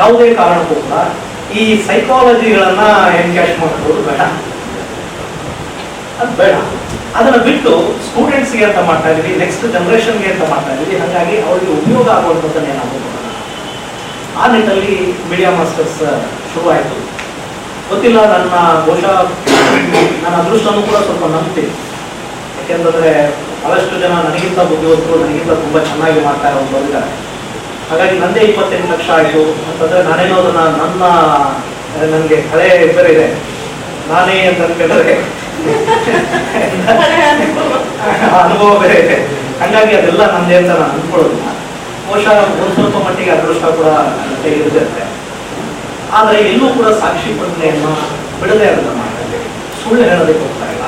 ಯಾವುದೇ ಕಾರಣಕ್ಕೂ ಕೂಡ ಈ ಸೈಕಾಲಜಿಗಳನ್ನ ಎನ್ಕ್ಯಾಶ್ ಮಾಡೋದು ಬೇಡ. ಅದು ಬೇಡ. ಅದನ್ನ ಬಿಟ್ಟು ಸ್ಟೂಡೆಂಟ್ಸ್ಗೆ ಅಂತ ಮಾಡ್ತಾ ಇದೀವಿ ನೆಕ್ಸ್ಟ್ ಜನರೇಷನ್ಗೆ ಅಂತ ಮಾಡ್ತಾ ಇದೀವಿ ಹಾಗಾಗಿ ಅವರಿಗೆ ಉಪಯೋಗ ಆಗುವಂಥದ್ದನ್ನ ಏನಾದ್ರು ಆ ನಿಟ್ಟಿನಲ್ಲಿ ಮೀಡಿಯಾ ಮಾಸ್ಟರ್ಸ್ ಶುರುವಾಯಿತು. ಗೊತ್ತಿಲ್ಲ, ನನ್ನ ಬಹುಶಃ ನನ್ನ ಅದೃಷ್ಟನೂ ಕೂಡ ಸ್ವಲ್ಪ ನಂಬ್ತೀನಿ. ಯಾಕೆಂತಂದ್ರೆ ಬಹಳಷ್ಟು ಜನ ನನಗಿಂತ ಬುದ್ಧಿವಂತರು, ನನಗಿಂತ ತುಂಬಾ ಚೆನ್ನಾಗಿ ಮಾಡ್ತಾ ಇರೋದು ಇದ್ದಾರೆ ಹಾಗಾಗಿ ನಂದೇ ಇಪ್ಪತ್ತೆಂಟು ಲಕ್ಷ ಆಯಿತು. ಅಂತಂದ್ರೆ ನಾನೇನೋ ಅದನ್ನ ನನ್ನ ನನಗೆ ಹಳೆ ಹೆಸರು ಇದೆ. ನಾನೇ ಅಂತ ಅನ್ಕೊಂಡ್ರೆ ಆ ಅನುಭವ ಬೇರೆ ಇದೆ. ಹಂಗಾಗಿ ಅದೆಲ್ಲ ನಂದೇ ಅಂತ ನಾನು ಅನ್ಕೊಳ್ಳೋದಿಲ್ಲ. ಬಹುಶಃ ಒಂದು ಸ್ವಲ್ಪ ಮಟ್ಟಿಗೆ ಅದೃಷ್ಟ ಕೂಡ ಇರುತ್ತೆ ಆದರೆ ಎಲ್ಲೂ ಕೂಡ ಸಾಕ್ಷಿ ಪ್ರಜ್ಞೆಯನ್ನು ಬಿಡದೆ ಅದನ್ನ ಮಾಡಿದೆ ಸುಳ್ಳು ಹೇಳೋದಕ್ಕೆ ಹೋಗ್ತಾ ಇಲ್ಲ.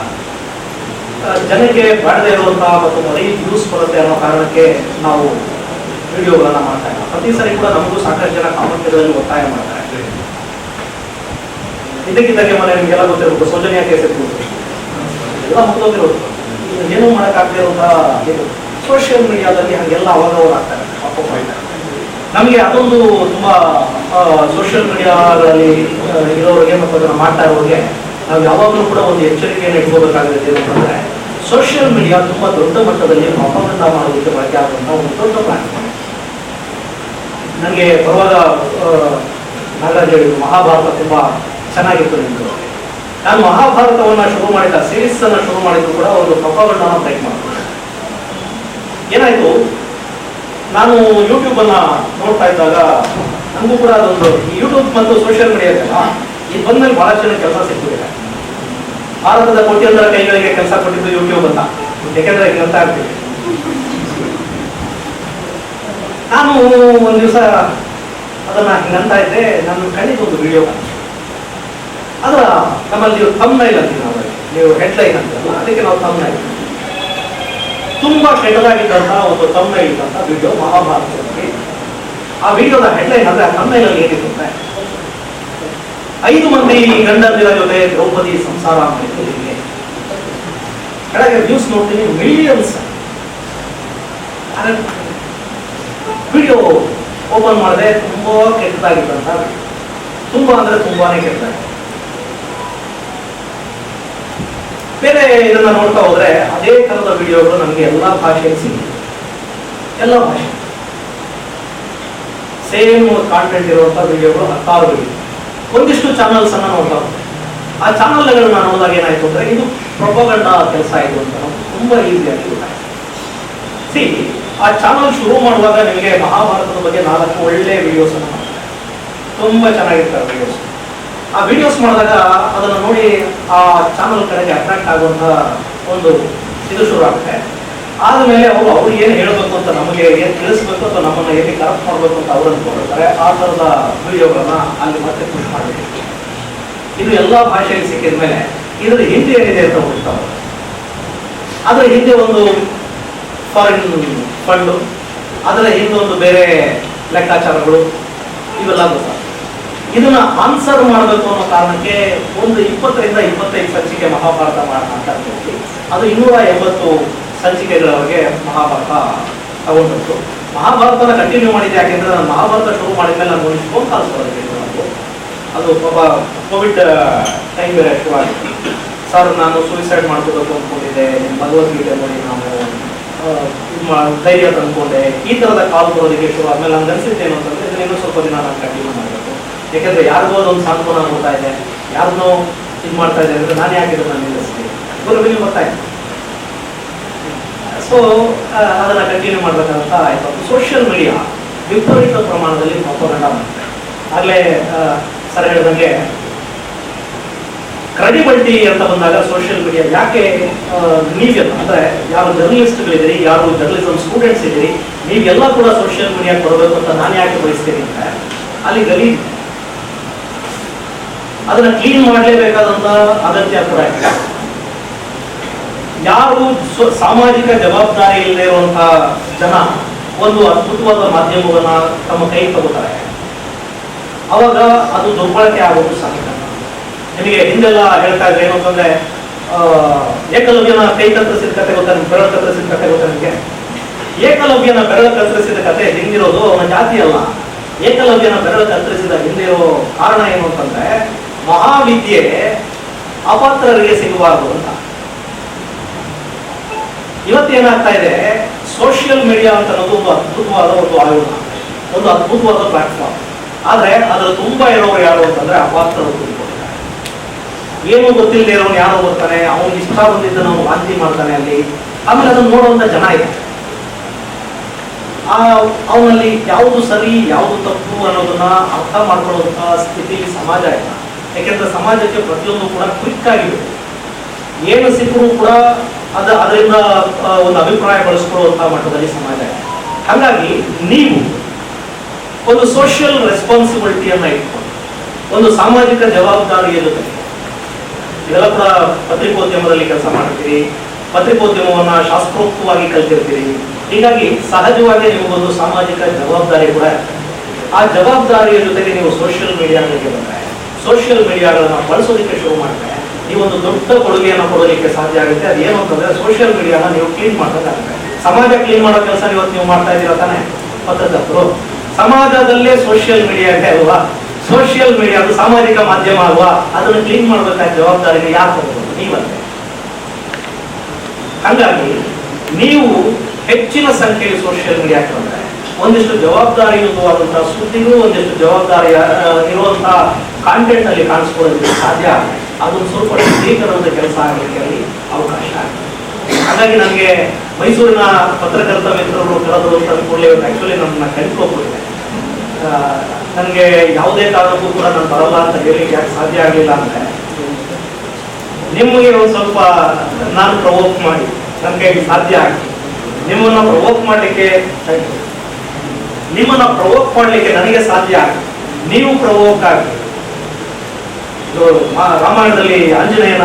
ಜನಕ್ಕೆ ಬಾಡದೆ ಇರುವಂತಹ ಮತ್ತು ಬರೀ ಯೂಸ್ ಬರುತ್ತೆ ಅನ್ನೋ ಕಾರಣಕ್ಕೆ ನಾವು ವಿಡಿಯೋಗಳನ್ನ ಮಾಡ್ತಾ ಇಲ್ಲ ಪ್ರತಿ ಸರಿ ಕೂಡ ನಮಗೂ ಸಾಕಷ್ಟು ಜನ ಕಾಮೆಂಟ್ಗಳಲ್ಲಿ ಒತ್ತಾಯ ಮಾಡ್ತಾರೆ ಇದಕ್ಕಿದ್ದಾಗೆ ಮನೆ ನಿಮಗೆಲ್ಲ ಗೊತ್ತಿರಬೇಕು ಸೌಜನ್ಯ ಕೇಸ್ ಇರ್ಬೋದು. ಎಲ್ಲ ಈಗ ಏನೂ ಮಾಡೋಕ್ಕಾಗದೇ ಇರುವಂತಹ ಇದು ಸೋಷಿಯಲ್ ಮೀಡಿಯಾದಲ್ಲಿ ಹಾಗೆಲ್ಲ ಅವಾಗ ಅವಾಗ ಆಗ್ತಾರೆ. ನಮಗೆ ಅದೊಂದು ತುಂಬಾ ಸೋಷಿಯಲ್ ಮೀಡಿಯಾದಲ್ಲಿ ಇರೋರಿಗೆ ಮತ್ತು ಅದನ್ನು ಮಾಡ್ತಾ ಇರೋರಿಗೆ ನಾವು ಯಾವಾಗಲೂ ಕೂಡ ಒಂದು ಎಚ್ಚರಿಕೆಯನ್ನು ಇಟ್ಕೋಬೇಕಾಗುತ್ತೆ ಏನಂತಂದ್ರೆ ಸೋಷಿಯಲ್ ಮೀಡಿಯಾ ತುಂಬಾ ದೊಡ್ಡ ಮಟ್ಟದಲ್ಲಿ ಪ್ರಾಪಗಂಡ ಮಾಡೋದಕ್ಕೆ ಬಳಕೆ ಆಗುವಂಥ ಒಂದು ದೊಡ್ಡ ಪ್ಲಾಟ್ಫಾರ್ಮ್ ನನಗೆ ಬರುವಾಗ ನಾಗರಾಜ್ ಹೇಳಿದ್ರು, ಮಹಾಭಾರತ ತುಂಬಾ ಚೆನ್ನಾಗಿತ್ತು ನಿಮ್ದು. ನಾನು ಮಹಾಭಾರತವನ್ನ ಶುರು ಮಾಡಿದ ಸೀರೀಸನ್ನು ಶುರು ಮಾಡಿದ್ರು ಕೂಡ ಒಂದು ಪ್ರಪಗಂಡನ ಟೈಪ್ ಮಾಡಿದ್ರು ಏನಾಯ್ತು? ನಾನು ಯೂಟ್ಯೂಬ್ ಅನ್ನ ನೋಡ್ತಾ ಇದ್ದಾಗ ನನಗೂ ಕೂಡ ಅದೊಂದು ಯೂಟ್ಯೂಬ್ ಮತ್ತು ಸೋಷಿಯಲ್ ಮೀಡಿಯಾ ಈ ಇದು ಬಂದ್ಮೇಲೆ ಬಹಳ ಜನ ಕೆಲಸ ಸಿಕ್ಕಿದೆ. ಭಾರತದ ಕೋಟ್ಯಂತರ ಕೈಗಳಿಗೆ ಕೆಲಸ ಕೊಟ್ಟಿದ್ದು ಯೂಟ್ಯೂಬ್ ಅಂತ. ಯಾಕೆಂದ್ರೆ ಕೇಳ್ತಾ ಇರ್ತೀವಿ ನಾನು ಒಂದು ದಿವಸ ಅದನ್ನ ಹಿಂಗಂತ ಇದ್ದೆ ನನ್ನ ಕಣ್ಣಿಗೆ ಒಂದು ವಿಡಿಯೋ ಅದರ ನಮ್ಮಲ್ಲಿ ತಮ್ನೈಲ್ ಅಂತೀವಿ ನಾವು ನೀವು ಹೆಡ್ಲೈನ್ ಅಂತೀರಲ್ಲ ಅದಕ್ಕೆ ನಾವು ತಮ್ನೈಲ್ ತುಂಬಾ ಕೆಟ್ಟದಾಗಿದ್ದಂತಹ ಒಂದು ತಮ್ನೈಲ್ ಅಂತ ವಿಡಿಯೋ ಮಹಾಭಾರತದಲ್ಲಿ. ಆ ವಿಡಿಯೋದ ಹೆಡ್ಲೈನ್ ಅಂದ್ರೆ ಆ ತಮ್ನೈಲಲ್ಲಿ ಏನಿತ್ತು ಅಂದ್ರೆ ಐದು ಮಂದಿ ಗಂಡಂದಿರ ಜೊತೆ ದ್ರೌಪದಿ ಸಂಸಾರ ಮಾಡಿದ್ದು ಹೀಗೆ ಕೆಳಗೆ ನ್ಯೂಸ್ ನೋಡ್ತೀನಿ ಮಿಲಿಯನ್ಸ್ ವಿಡಿಯೋ ಓಪನ್ ಮಾಡಿದೆ ತುಂಬಾ ಅಂತ ತುಂಬಾ ಅಂದ್ರೆ ತುಂಬಾನೇ ಕೆಟ್ಟ ಬೇರೆ ಇದನ್ನ ನೋಡ್ತಾ ಹೋದ್ರೆ ಅದೇ ತರದ ವಿಡಿಯೋಗಳು ನಮಗೆ ಎಲ್ಲಾ ಭಾಷೆಯಲ್ಲಿ ಸಿಗುತ್ತೆ ಎಲ್ಲ ಭಾಷೆ. ಸೇಮ್ ಕಾಂಟೆಂಟ್ ಇರುವಂತ ವಿಡಿಯೋಗಳು ಹತ್ತಾರು ವಿಡಿಯೋ ಒಂದಿಷ್ಟು ಚಾನಲ್ಸ್ ಅನ್ನ ನೋಡ್ತಾ. ಆ ಚಾನಲ್ಗಳನ್ನ ನೋಡಿದಾಗ ಏನಾಯ್ತು ಅಂದ್ರೆ ಇದು ಪ್ರೊಪಗಂಡ ಕೆಲಸ ಆಯ್ತು ಅಂತ. ನಮ್ಗೆ ತುಂಬಾ ಈಸಿಯಾಗಿ ಗೊತ್ತಾಯ್ತು. ಸಿ ಆ ಚಾನಲ್ ಶುರು ಮಾಡುವಾಗ ನಿಮಗೆ ಮಹಾಭಾರತದ ಬಗ್ಗೆ ನಾಲ್ಕು ಒಳ್ಳೆ ವಿಡಿಯೋಸ್ ತುಂಬಾ ಚೆನ್ನಾಗಿರ್ತಾರೆ ವಿಡಿಯೋಸ್ ಆ ವಿಡಿಯೋಸ್ ಮಾಡಿದಾಗ ಅದನ್ನು ನೋಡಿ ಆ ಚಾನಲ್ ಕಡೆಗೆ ಅಟ್ರಾಕ್ಟ್ ಆಗುವಂತ ಒಂದು ಇದು ಶುರು ಆಗುತ್ತೆ. ಆದ್ಮೇಲೆ ಅವರು ಅವ್ರು ಏನು ಹೇಳಬೇಕು ಅಂತ ನಮಗೆ ಏನು ತಿಳಿಸ್ಬೇಕು ಅಥವಾ ನಮ್ಮನ್ನ ಹೇಗೆ ಕರೆಕ್ಟ್ ಮಾಡಬೇಕು ಅಂತ ಅವರು ಅಂದ್ಕೊಂಡಿರ್ತಾರೆ ಆ ಥರದ ವಿಡಿಯೋಗಳನ್ನ ಅಲ್ಲಿ ಮತ್ತೆ ಪುಷ್ ಮಾಡಬೇಕು. ಇದು ಎಲ್ಲ ಭಾಷೆಯಲ್ಲಿ ಸಿಕ್ಕಿದ ಮೇಲೆ ಇದ್ರ ಹಿಂದೆ ಏನಿದೆ ಅಂತ ಹುಡುಕ್ತಾರೆ ಅದರ ಹಿಂದೆ ಒಂದು ಫಾರಿನ್ ಫಂಡು ಅದರ ಇನ್ನೊಂದು ಬೇರೆ ಲೆಕ್ಕಾಚಾರಗಳು ಇವೆಲ್ಲ ಗೊತ್ತಾಗ ಇದನ್ನ ಆನ್ಸರ್ ಮಾಡಬೇಕು ಅನ್ನೋ ಕಾರಣಕ್ಕೆ ಒಂದು ಇಪ್ಪತ್ತರಿಂದ ಇಪ್ಪತ್ತೈದು ಸಂಚಿಕೆ ಮಹಾಭಾರತ ಮಾಡೋಣ ಅಂತ ಹೇಳ್ತೀವಿ ಅದು ಇನ್ನೂರ ಎಂಬತ್ತು ಸಂಚಿಕೆಗಳವರೆಗೆ ಮಹಾಭಾರತ ತಗೊಂಡಿತ್ತು ಮಹಾಭಾರತನ ಕಂಟಿನ್ಯೂ ಮಾಡಿದೆ ಯಾಕೆಂದ್ರೆ ನಾನು ಮಹಾಭಾರತ ಶುರು ಮಾಡಿದ್ಮೇಲೆ ನಾನು ಒಂದು ಫೋನ್ ಕಾಲ್ಸ್ ಅದು ಪಾಪ ಕೋವಿಡ್ ಟೈಮ್ ಬೇರೆ ಶುರುವಾಗಿತ್ತು ಸರ್, ನಾನು ಸೂಯಿಸೈಡ್ ಮಾಡ್ಕೋಬೇಕು ಅಂದ್ಕೊಂಡಿದ್ದೆ ನಿಮ್ಮ ಭಗವದ್ಗೀತೆ ನೋಡಿ ನಾವು ಧೈರ್ಯ ತಂದ್ಕೊಂಡೆ. ಈ ತರದ ಕಾಲ್ ಬರೋದಕ್ಕೆ ಶುರು ಆದ್ಮೇಲೆ ನಾನು ಏನು ಅಂತಂದ್ರೆ ಇದನ್ನ ಇನ್ನೂ ಸ್ವಲ್ಪ ದಿನ ನಾನು ಕಂಟಿನ್ಯೂ ಮಾಡಬೇಕು. ಯಾಕಂದ್ರೆ ಯಾರಿಗೋ ಅದೊಂದು ಸಾಂತ್ವನ ಹೋಗ್ತಾ ಇದೆ ಯಾರನ್ನೋ ಇದು ಮಾಡ್ತಾ ಇದೆ ಅಂದ್ರೆ ನಾನು ಯಾಕೆ ನಾನು ನಿಲ್ಲಿಸ್ತೀನಿ ಗೊತ್ತಾಯ್ತು. ಸೊ ಅದನ್ನ ಕಂಟಿನ್ಯೂ ಮಾಡ್ಬೇಕಂತ ಆಯ್ತು. ಸೋಷಿಯಲ್ ಮೀಡಿಯಾ ವಿಪರೀತ ಪ್ರಮಾಣದಲ್ಲಿ ಆಗ್ಲೇ ಆಗಲೇ ಸರ್ ಹೇಳಿದಂಗೆ ಕ್ರೆಡಿಬಿಲಿಟಿ ಅಂತ ಬಂದಾಗ ಸೋಷಿಯಲ್ ಮೀಡಿಯಾ ಯಾಕೆ ನೀವೆಲ್ಲ? ಅಂದ್ರೆ ಯಾರು ಜರ್ನಲಿಸ್ಟ್ಗಳಿದ್ದೀರಿ ಯಾರು ಜರ್ನಲಿಸಮ್ ಸ್ಟೂಡೆಂಟ್ಸ್ ಇದ್ದೀರಿ, ನೀವೆಲ್ಲ ಕೂಡ ಸೋಷಿಯಲ್ ಮೀಡಿಯಾ ಕೊಡಬೇಕು ಅಂತ ನಾನು ಯಾಕೆ ಬಯಸ್ತೀನಿ ಅಂದ್ರೆ, ಅಲ್ಲಿ ಗಲಿ ಅದನ್ನ ಕ್ಲೀನ್ ಮಾಡಲೇಬೇಕಾದಂತ ಅಗತ್ಯ ಕೂಡ ಇದೆ. ಯಾರು ಸಾಮಾಜಿಕ ಜವಾಬ್ದಾರಿ ಇಲ್ಲದೆ ಇರುವಂತಹ ಜನ ಒಂದು ಅದ್ಭುತವಾದ ಮಾಧ್ಯಮವನ್ನ ತಮ್ಮ ಕೈ ತಗೋತಾರೆ. ಅವಾಗ ಅದು ದುರ್ಬಳಕೆ ಆಗೋದು ಸಹಜ ನಿಮಗೆ ಹಿಂದೆಲ್ಲ ಹೇಳ್ತಾ ಇದ್ರೆ ಏನು ಅಂತಂದ್ರೆ ಏಕಲವ್ಯನ ಕೈ ಕತ್ತರಿಸಿದ ಕತೆ ಗೊತ್ತಾ ನಿಮ್ಗೆ? ಬೆರಳು ಕತ್ತರಿಸಿದ ಕತೆ ಗೊತ್ತಾ ನಿಮಗೆ ಏಕಲವ್ಯನ ಬೆರಳ ಕತ್ತರಿಸಿದ ಕತೆ ಹಿಂದಿರೋದು ಅವನ ಜಾತಿ ಅಲ್ಲ. ಏಕಲವ್ಯನ ಬೆರಳ ಕತ್ತರಿಸಿದ ಹಿಂದಿರೋ ಕಾರಣ ಏನು ಅಂತಂದ್ರೆ, ಮಹಾವಿದ್ಯೆ ಅಪಾತ್ರರಿಗೆ ಸಿಗಬಾರದು ಅಂತ. ಇವತ್ತೇನಾಗ್ತಾ ಇದೆ? ಸೋಷಿಯಲ್ ಮೀಡಿಯಾ ಅಂತ ಒಂದು ಅದ್ಭುತವಾದ ಒಂದು ಆಯುಧ ಒಂದು ಅದ್ಭುತವಾದ ಪ್ಲಾಟ್ಫಾರ್ಮ್. ಆದ್ರೆ ಅದರ ತುಂಬಾ ಇರೋರು ಯಾರು ಅಂತಂದ್ರೆ ಅಪಾತ್ರರು. ಏನು ಗೊತ್ತಿಲ್ಲದೆ ಇರೋನು ಯಾರೋ ಬರ್ತಾನೆ ಅವನು ಇಷ್ಟ ಬಂದಿದ್ದ ನಾವು ವಾಂತಿ ಮಾಡ್ತಾನೆ ಅಲ್ಲಿ. ಆಮೇಲೆ ಅದನ್ನ ನೋಡುವಂತ ಜನ ಇದೆ. ಆ ಅವನಲ್ಲಿ ಯಾವುದು ಸರಿ, ಯಾವುದು ತಪ್ಪು ಅನ್ನೋದನ್ನ ಅರ್ಥ ಮಾಡ್ಕೊಳ್ಳುವಂತ ಸ್ಥಿತಿ ಸಮಾಜ ಇಲ್ಲ ಯಾಕೆಂದ್ರೆ ಸಮಾಜಕ್ಕೆ ಪ್ರತಿಯೊಂದು ಕೂಡ ಕ್ವಿಕ್ ಆಗಿದೆ. ಏನು ಸಿಕ್ಕರೂ ಕೂಡ ಅದ ಅದರಿಂದ ಒಂದು ಅಭಿಪ್ರಾಯ ಬಳಸ್ಕೊಳ್ಳುವಂತ ಮಟ್ಟದಲ್ಲಿ ಸಮಾಜ ಇದೆ. ಹಾಗಾಗಿ ನೀವು ಒಂದು ಸೋಷಿಯಲ್ ರೆಸ್ಪಾನ್ಸಿಬಿಲಿಟಿಯನ್ನ ಇಟ್ಕೊಂಡು ಒಂದು ಸಾಮಾಜಿಕ ಜವಾಬ್ದಾರಿಯ ಜೊತೆ ಇದೆಲ್ಲ ಕೂಡ ಪತ್ರಿಕೋದ್ಯಮದಲ್ಲಿ ಕೆಲಸ ಮಾಡ್ತೀರಿ ಪತ್ರಿಕೋದ್ಯಮವನ್ನ ಶಾಸ್ತ್ರೋಕ್ತವಾಗಿ ಕಲ್ತಿರ್ತೀರಿ. ಹೀಗಾಗಿ ಸಹಜವಾಗಿ ನಿಮಗೊಂದು ಸಾಮಾಜಿಕ ಜವಾಬ್ದಾರಿ ಕೂಡ ಆ ಜವಾಬ್ದಾರಿಯ ಜೊತೆಗೆ ನೀವು ಸೋಷಿಯಲ್ ಮೀಡಿಯಾಗಳಿಗೆ ಬಂದ್ರೆ ಸೋಷಿಯಲ್ ಮೀಡಿಯಾಗಳನ್ನ ಬಳಸೋದಕ್ಕೆ ಶುರು ಮಾಡಿದ್ರೆ ನೀವು ಒಂದು ದೊಡ್ಡ ಕೊಡುಗೆಯನ್ನು ಕೊಡೋದಕ್ಕೆ ಸಾಧ್ಯ ಆಗುತ್ತೆ. ಅದೇನು ಅಂತಂದ್ರೆ ಸೋಷಿಯಲ್ ಮೀಡಿಯಾನ ನೀವು ಕ್ಲೀನ್ ಮಾಡೋದಾಗುತ್ತೆ ಸಮಾಜ ಕ್ಲೀನ್ ಮಾಡೋ ಕೆಲಸ ಇವತ್ತು ನೀವು ಮಾಡ್ತಾ ಇದ್ದೀರಾ ತಾನೇ? ಪತ್ರಕರ್ತರು. ಸಮಾಜದಲ್ಲೇ ಸೋಷಿಯಲ್ ಮೀಡಿಯಾಗೆ ಅಲ್ವಾ? ಸೋಷಿಯಲ್ ಮೀಡಿಯಾ ಅದು ಸಾಮಾಜಿಕ ಮಾಧ್ಯಮ ಅಲ್ವಾ? ಅದನ್ನು ಕ್ಲೀನ್ ಮಾಡಬೇಕಾದ ಜವಾಬ್ದಾರಿನ ಯಾರು ನೀವಂತೆ ಹಂಗಾಗಿ, ನೀವು ಹೆಚ್ಚಿನ ಸಂಖ್ಯೆಯಲ್ಲಿ ಸೋಷಿಯಲ್ ಮೀಡಿಯಾಕ್ಕೆ ಬಂದರೆ ಒಂದಿಷ್ಟು ಜವಾಬ್ದಾರಿಯುತವಾದಂತಹ ಸುದ್ದಿಗೂ ಒಂದಿಷ್ಟು ಜವಾಬ್ದಾರಿ ಇರುವಂತಹ ಕಾಂಟೆಂಟ್ ಅಲ್ಲಿ ಕಾಣಿಸ್ಕೊಳ್ಳೋದಕ್ಕೆ ಸಾಧ್ಯ ಅದು ಅದೊಂದು ಸ್ವಲ್ಪ ಶುದ್ಧೀಕರಣದ ಕೆಲಸ ಆಗಲಿಕ್ಕೆ ಅಲ್ಲಿ ಅವಕಾಶ ಹಾಗಾಗಿ ನನಗೆ ಮೈಸೂರಿನ ಪತ್ರಕರ್ತ ಮಿತ್ರರು ಅಂತ ಅಂದ್ಕೊಳ್ಳಿ ಆಕ್ಚುಲಿ ನಮ್ಮನ್ನ ಕಳ್ಕೊಬಿಟ್ಟಿದೆ ನನಗೆ ಯಾವುದೇ ಕಾರಣಕ್ಕೂ ಕೂಡ ನಾನು ಬರಲ್ಲ ಅಂತ ಹೇಳಿಕ್ಕೆ ಯಾಕೆ ಸಾಧ್ಯ ಆಗಲಿಲ್ಲ ಅಂದ್ರೆ, ನಿಮಗೆ ಒಂದು ಸ್ವಲ್ಪ ನಾನು ಪ್ರವೋಕ್ ಮಾಡಿ ನನ್ನ ಕೈಗೆ ಸಾಧ್ಯ ಆಗಿ. ನಿಮ್ಮನ್ನ ಪ್ರವೋಕ್ ಮಾಡಲಿಕ್ಕೆ, ನಿಮ್ಮನ್ನ ಪ್ರವೋಕ್ ಮಾಡಲಿಕ್ಕೆ ನನಗೆ ಸಾಧ್ಯ ಆಗಿ. ನೀವು ಪ್ರವೋಕ್ ಆಗಿ. ಇದು ರಾಮಾಯಣದಲ್ಲಿ ಆಂಜನೇಯನ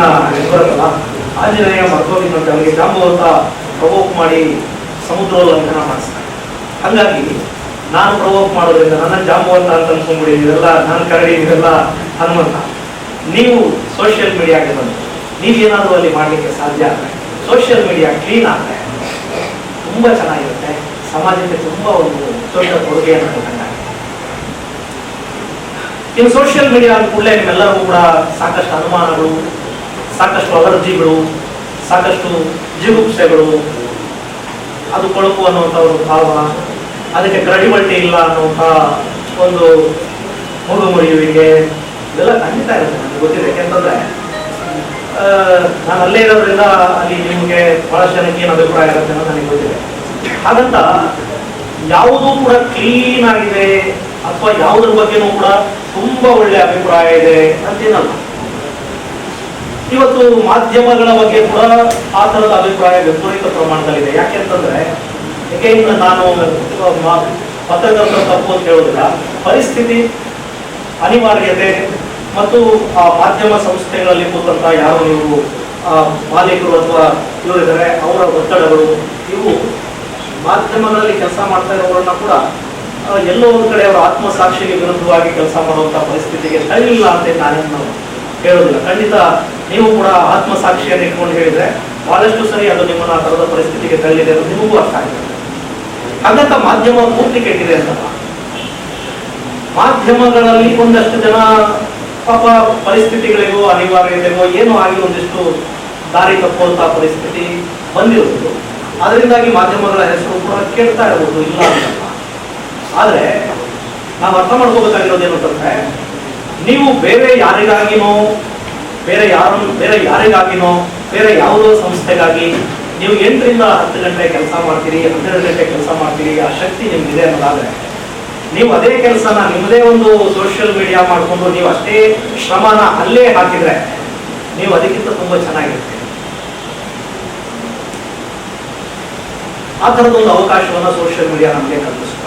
ಬರುತ್ತಲ್ಲ ಆಂಜನೇಯ ಮರ್ತೋಗಿದ್ದಂತೆ ಅವನಿಗೆ ಜಾಂಬುವಂತ ಪ್ರವೋಕ್ ಮಾಡಿ ಸಮುದ್ರೋಲ್ಲಂಘನ ಮಾಡಿಸ್ತಾರೆ. ಹಾಗಾಗಿ ನಾನು ಪ್ರವೋಕ್ ಮಾಡೋದ್ರಿಂದ ನನ್ನ ಜಾಂಬುವಂತ ಅಂತ ಅನ್ಕೊಂಡ್ಬಿಡಿ ಇದೆಲ್ಲ ನಾನು ಕರಡಿ ಇದೆಲ್ಲ ಹನುಮಂತ. ನೀವು ಸೋಷಿಯಲ್ ಮೀಡಿಯಾಗೆ ಬಂದು, ನೀವೇನಾದರೂ ಅಲ್ಲಿ ಮಾಡಲಿಕ್ಕೆ ಸಾಧ್ಯ ಆದರೆ ಸೋಷಿಯಲ್ ಮೀಡಿಯಾ ಕ್ಲೀನ್ ಆದರೆ, ತುಂಬ ಚೆನ್ನಾಗಿರುತ್ತೆ. ಸಮಾಜಕ್ಕೆ ತುಂಬ ಒಂದು ದೊಡ್ಡ ಕೊಡುಗೆಯನ್ನು ಕೊಟ್ಟಂಗಾಗುತ್ತೆ ಇನ್ನು ಸೋಷಿಯಲ್ ಮೀಡಿಯಾ ಅಂದ ಕೂಡಲೇ ನಿಮ್ಮೆಲ್ಲರಿಗೂ ಕೂಡ ಸಾಕಷ್ಟು ಅನುಮಾನಗಳು, ಸಾಕಷ್ಟು ಅಲರ್ಜಿಗಳು ಸಾಕಷ್ಟು ಜಿಗುಪ್ಸೆಗಳು, ಅದು ಕೊಳಕು ಅನ್ನುವಂಥ ಒಂದು ಭಾವ ಅದಕ್ಕೆ ಕ್ರೆಡಿಬಿಲಿಟಿ ಇಲ್ಲ ಅನ್ನುವಂತಹ ಒಂದು ಮುಗು ಮುರಿಯುವಿಕೆ, ಇದೆಲ್ಲ ಖಂಡಿತ ಇರುತ್ತೆ ನನಗೆ ಗೊತ್ತಿದೆ. ಯಾಕೆಂತಂದ್ರೆ ನಾನು ಅಲ್ಲೇ ಇರೋದ್ರಿಂದ ಅಲ್ಲಿ ನಿಮಗೆ ಬಹಳಷ್ಟು ಜನಕ್ಕೆ ಏನು ಅಭಿಪ್ರಾಯ ಇರುತ್ತೆ ಅನ್ನೋದು ನನಗೆ ಗೊತ್ತಿದೆ. ಹಾಗಂತ ಯಾವುದೂ ಕೂಡ ಕ್ಲೀನ್ ಆಗಿದೆ ಅಥವಾ ಯಾವುದ್ರ ಬಗ್ಗೆನೂ ಕೂಡ ತುಂಬಾ ಒಳ್ಳೆ ಅಭಿಪ್ರಾಯ ಇದೆ ಅಂತೇನಲ್ಲ ಇವತ್ತು ಮಾಧ್ಯಮಗಳ ಬಗ್ಗೆ ಕೂಡ ಆ ಥರದ ಅಭಿಪ್ರಾಯ ವಿಪರೀತ ಪ್ರಮಾಣದಲ್ಲಿದೆ. ಯಾಕೆಂತಂದ್ರೆ ಯಾಕೆಂದ್ರೆ ನಾನು ಪತ್ರಕರ್ತರ ತಪ್ಪು ಅಂತ ಹೇಳೋದಿಲ್ಲ ಪರಿಸ್ಥಿತಿ ಅನಿವಾರ್ಯತೆ ಮತ್ತು ಆ ಮಾಧ್ಯಮ ಸಂಸ್ಥೆಗಳಲ್ಲಿ ಕೂತಂತ ಯಾರು ನೀವು ಆ, ಮಾಲೀಕರು ಅಥವಾ ಇವರಿದ್ದಾರೆ ಅವರ ಒತ್ತಡಗಳು ಇವು ಮಾಧ್ಯಮಗಳಲ್ಲಿ ಕೆಲಸ ಮಾಡ್ತಾ ಇರೋರನ್ನ ಕೂಡ ಎಲ್ಲೋ ಒಂದು ಕಡೆ ಅವರ ಆತ್ಮಸಾಕ್ಷಿಗೆ ವಿರುದ್ಧವಾಗಿ ಕೆಲಸ ಮಾಡುವಂತ ಪರಿಸ್ಥಿತಿಗೆ ತಳ್ಳಿಲ್ಲ ಅಂತ ನಾನೇನು ಹೇಳೋದಿಲ್ಲ. ಖಂಡಿತ ನೀವು ಕೂಡ ಆತ್ಮಸಾಕ್ಷಿಯನ್ನು ಇಟ್ಕೊಂಡು ಹೇಳಿದ್ರೆ ಬಹಳಷ್ಟು ಸರಿ ಅದು ನಿಮ್ಮನ್ನ ಆ ಪರಿಸ್ಥಿತಿಗೆ ತಳ್ಳಿದೆ ಅನ್ನೋದು ನಿಮಗೂ ಅರ್ಥ ಆಗಿದೆ. ಹಾಗಂತ ಮಾಧ್ಯಮ ಪೂರ್ತಿ ಕೆಟ್ಟಿದೆ ಅಂತ. ಮಾಧ್ಯಮಗಳಲ್ಲಿ ಒಂದಷ್ಟು ಜನ ಪಾಪ ಪರಿಸ್ಥಿತಿಗಳಿಗೂ ಅನಿವಾರ್ಯತೆಗೋ ಏನೋ ಆಗಿ ಒಂದಿಷ್ಟು ದಾರಿ ತಪ್ಪುವಂತಹ ಪರಿಸ್ಥಿತಿ ಬಂದಿರುವುದು. ಅದರಿಂದಾಗಿ ಮಾಧ್ಯಮಗಳ ಹೆಸರು ಕೂಡ ಕೇಳ್ತಾ ಇರ್ಬೋದು ಇಲ್ಲ ಅಂತ. ಆದ್ರೆ ನಾವು ಅರ್ಥ ಮಾಡ್ಕೋಬೇಕಾಗಿರೋದು ಏನು ಅಂತಂದ್ರೆ, ನೀವು ಬೇರೆ ಯಾರಿಗಾಗಿನೋ, ಬೇರೆ ಯಾರು, ಬೇರೆ ಯಾರಿಗಾಗಿನೋ, ಬೇರೆ ಯಾವುದೋ ಸಂಸ್ಥೆಗಾಗಿ ನೀವು ಎಂಟರಿಂದ ಹತ್ತು ಗಂಟೆ ಕೆಲಸ ಮಾಡ್ತೀರಿ, ಹನ್ನೆರಡು ಗಂಟೆ ಕೆಲಸ ಮಾಡ್ತೀರಿ ಆ ಶಕ್ತಿ ನಿಮ್ಗಿದೆ ಅನ್ನೋದಾದ್ರೆ, ನೀವು ಅದೇ ಕೆಲಸನ ನಿಮ್ಮದೇ ಒಂದು ಸೋಷಿಯಲ್ ಮೀಡಿಯಾ ಮಾಡಿಕೊಂಡು ನೀವು ಅಷ್ಟೇ ಶ್ರಮನ ಅಲ್ಲೇ ಹಾಕಿದ್ರೆ ನೀವು ಅದಕ್ಕಿಂತ ತುಂಬಾ ಚೆನ್ನಾಗಿರ್ತೀರಿ ಆ ಥರದೊಂದು ಅವಕಾಶವನ್ನ ಸೋಷಿಯಲ್ ಮೀಡಿಯಾ ನಮಗೆ ಕಲ್ಪಿಸುತ್ತೆ.